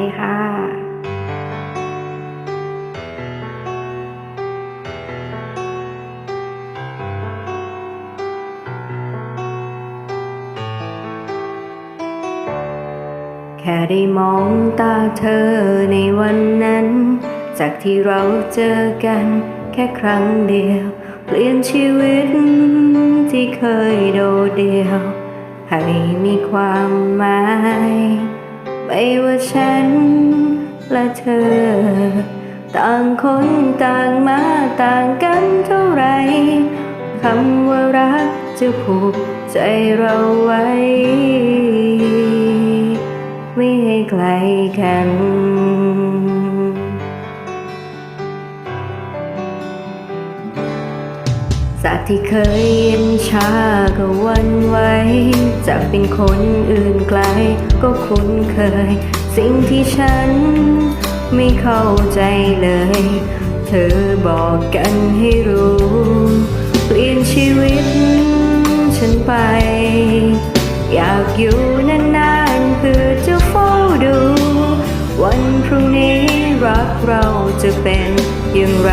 ดีค่ะแค่ได้มองตาเธอในวันนั้น จากที่เราเจอกันแค่ครั้งเดียว เปลี่ยนชีวิตที่เคยโดดเดี่ยว ให้มีความหมาย ไม่ว่าฉันและเธอ ต่างคนต่างมาต่างกันเท่าไรคำว่ารักจะผูกใจเราไว้ ไม่ให้ไกลกัน จากที่เคยเย็นชาก็วันไหวจากเป็นคนอื่นไกลก็คุ้นเคย สิ่งที่ฉันไม่เข้าใจเลย เธอบอกกันให้รู้ เปลี่ยนชีวิตฉันไป อยากอยู่นานๆเพื่อจะเฝ้าดู วันพรุ่งนี้รักเราจะเป็นอย่างไร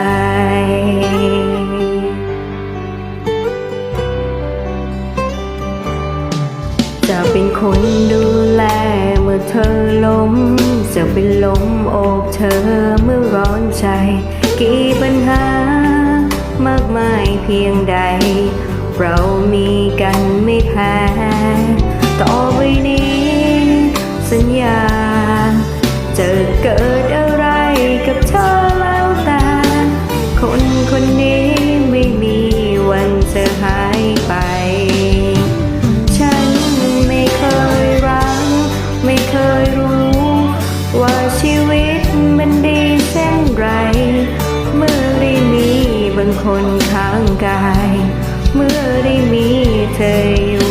ย เป็นลมอกเธอเมื่อร้อนใจ กี่ปัญหามากมายเพียงใด เรามีกันไม่แพ้ ต่อไปนี้ สัญญา ชีวิตมันดีเช่นไร เมื่อได้มีบางคนข้างกาย เมื่อได้มีเธออยู่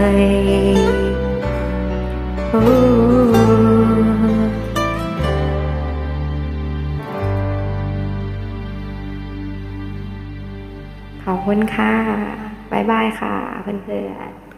ขอบคุณค่ะ บ๊ายบายค่ะเพื่อนๆ